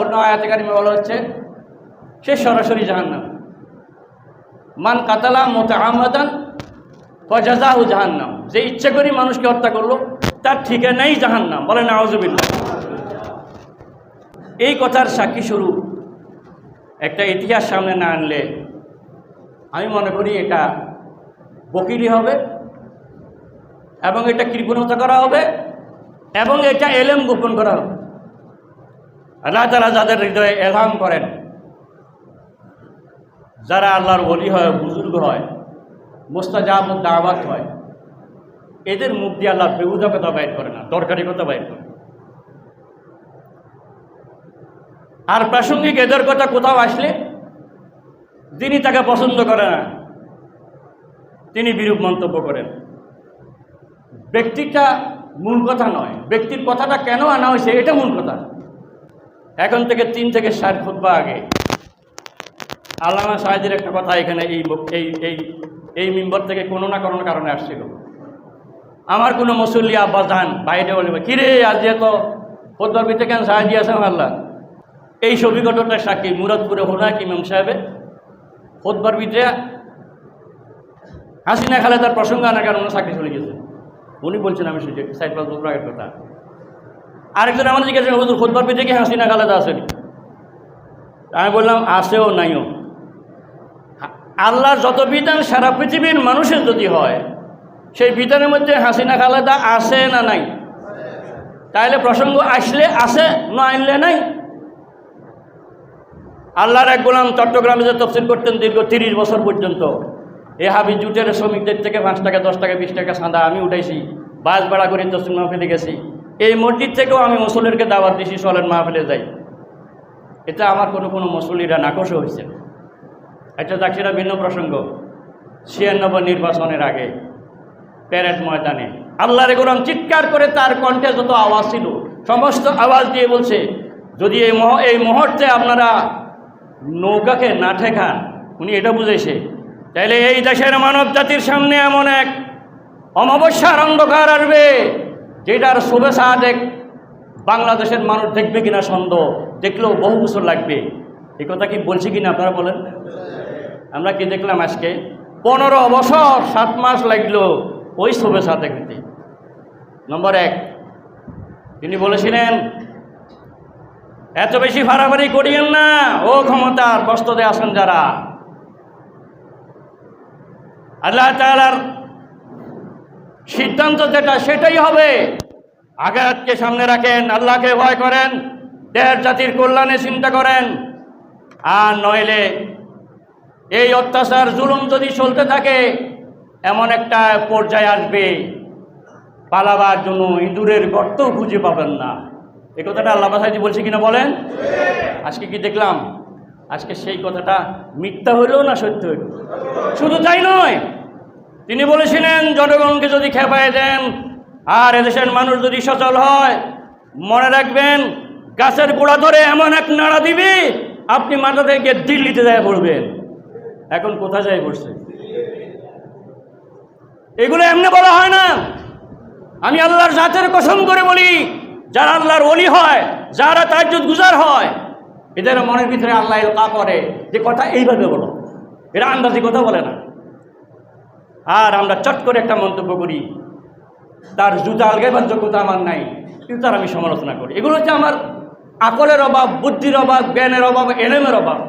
অন্য আয়াতকারীমে বলা হচ্ছে, সে সরাসরি জাহান্নাম। মান কাতালা মোতা আহমদান ফজাজাহু জাহান্নাম। যে ইচ্ছে করি মানুষকে হত্যা করল, তার ঠিকানাই জাহান্নাম। বলেন আউজবিল্লা এই কথার সাক্ষী শুরু একটা ইতিহাস সামনে না আনলে আমি মনে করি এটা বকিরি হবে এবং এটা কৃপণতা করা হবে এবং এটা এলেম গোপন করা হবে। আল্লাহ তালা যাদের হৃদয়ে এলহাম করেন, যারা আল্লাহর বলি হয়, বুজুর্গ হয় মোস্তাজাব দাওয়াত হয়, এদের মুখ দিয়ে আল্লাহ বেহুদা কথা বাইর করে না দরকারি কথা বাইর করে। আর প্রাসঙ্গিক এদের কথা কোথাও আসলে, যিনি তাকে পছন্দ করে না, তিনি বিরূপ মন্তব্য করেন। ব্যক্তিটা মূল কথা নয়, ব্যক্তির কথাটা কেন আনা হয়েছে, এটা মূল কথা। এখন থেকে তিন থেকে ষাট খুতবা আগে। আল্লামা সাহেদের একটা কথা এখানে এই এই এই এই মিম্বর থেকে কোনো না কোনো কারণে আসছিল। আমার কোনো মুসল্লি আব্বা যান বাইরে বলবে কিরে, আজ তো খোদ্বার ভিতরে কেন সাহায্য আছে আল্লাহ? এই ছবি ঘটনার সাক্ষী মুরাদপুরে হোনাক ইমাম সাহেবে খোদ্বার ভিতরে হাসিনা খালেদার প্রসঙ্গ আনার কারণে সাক্ষী চলে গেছে। উনি বলছেন, আমি সাইড পাঁচ বছর আগের কথা। আরেকজন আমাদের জিজ্ঞাসা হুজুর খোদবার পিঠে কি হাসিনা খালেদা আসেনি? আমি বললাম, আসেও নাইও। আল্লাহর যত বিধান সারা পৃথিবীর মানুষের যদি হয়, সেই বিধানের মধ্যে হাসিনা খালেদা আসে না নাই। তাহলে প্রসঙ্গ আসলে আসে না আনলে নাই। আল্লাহর এক গোলাম চট্টগ্রামে যে তফসিল করতেন দীর্ঘ তিরিশ বছর পর্যন্ত, এ হাবি জুটের শ্রমিকদের থেকে পাঁচ টাকা, দশ টাকা, বিশ টাকা সাদা আমি উঠাইছি। বাস ভাড়া করে তফসিল মাহফিলে গেছি। এই মসজিদ থেকেও আমি মুসল্লিরকে দাওয়াত দিছি চলেন মাহফিলে যাই। এটা আমার কোনো কোনো মুসল্লিরা নাকশও হয়েছে। যাক, সেটা ভিন্ন প্রসঙ্গ। ছিয়ানব্বই নির্বাচনের আগে, প্যারেড ময়দানে, আল্লাহর গোলাম চিৎকার করে তার কণ্ঠে যত আওয়াজ ছিল, সমস্ত আওয়াজ দিয়ে বলছে, যদি এই মহ, এই মুহূর্তে আপনারা নৌকাকে না ঠেকান, উনি এটা বুঝেছে। তাইলে এই দেশের মানব জাতির সামনে এমন এক অমাবস্যার অন্ধকার আসবে। যেটার শুভেচ্ছা দেখ বাংলাদেশের মানুষ দেখবে কিনা সন্দেহ, দেখলেও বহু বছর লাগবে। এই কথা কি বলছি কিনা আপনারা বলেন? আমরা কি দেখলাম আজকে? পনেরো বছর, সাত মাস লাগল ওই শুভেচ্ছা দেখতে নম্বর এক, তিনি বলেছিলেন, এত বেশি ফাড়াফাড়ি করিয়েন না, ও ক্ষমতার বস্ততে আসেন যারা। আল্লাহ তালার সিদ্ধান্ত যেটা, সেটাই হবে। আঘাতকে সামনে রাখেন, আল্লাহকে ভয় করেন দেড় জাতির কল্যাণে চিন্তা করেন। আর নইলে এই অত্যাচার, জুলুম যদি চলতে থাকে, এমন একটা পর্যায়ে আসবে, পালাবার জন্য ইঁদুরের গর্তও খুঁজে পাবেন না। এই কথাটা আল্লাহ বাসাজি বলছে কিনা বলেন? আজকে কি দেখলাম? আজকে সেই কথাটা মিথ্যা হইল না সত্য হইল? শুধু তাই নয় তিনি বলেছিলেন, জনগণকে যদি খেপায় দেন, আর এদেশের মানুষ যদি সচল হয়, মনে রাখবেন, গাছের গোড়া ধরে এমন এক নাড়া দিবি, আপনি মাথা থেকে দিল্লিতে যায় পড়বেন। এখন কোথায় যায় পড়ছে? এগুলো এমনি বলা হয় না। আমি আল্লাহর জাতের কসম করে বলি, যারা আল্লাহর অলি হয়, যারা তাজ্জুদ গুজার হয়, এদের মনের ভিতরে আল্লাহ করে। যে কথা এইভাবে বলো। এরা আন্দাজি কথা বলে না। আর আমরা চট করে একটা মন্তব্য করি, তার জুতা আলগাইবার যোগ্যতা আমার নাই, কিন্তু তার আমি সমালোচনা করি। এগুলো হচ্ছে আমার আকলের অভাব, বুদ্ধির অভাব, জ্ঞানের অভাব, এলেমের অভাব।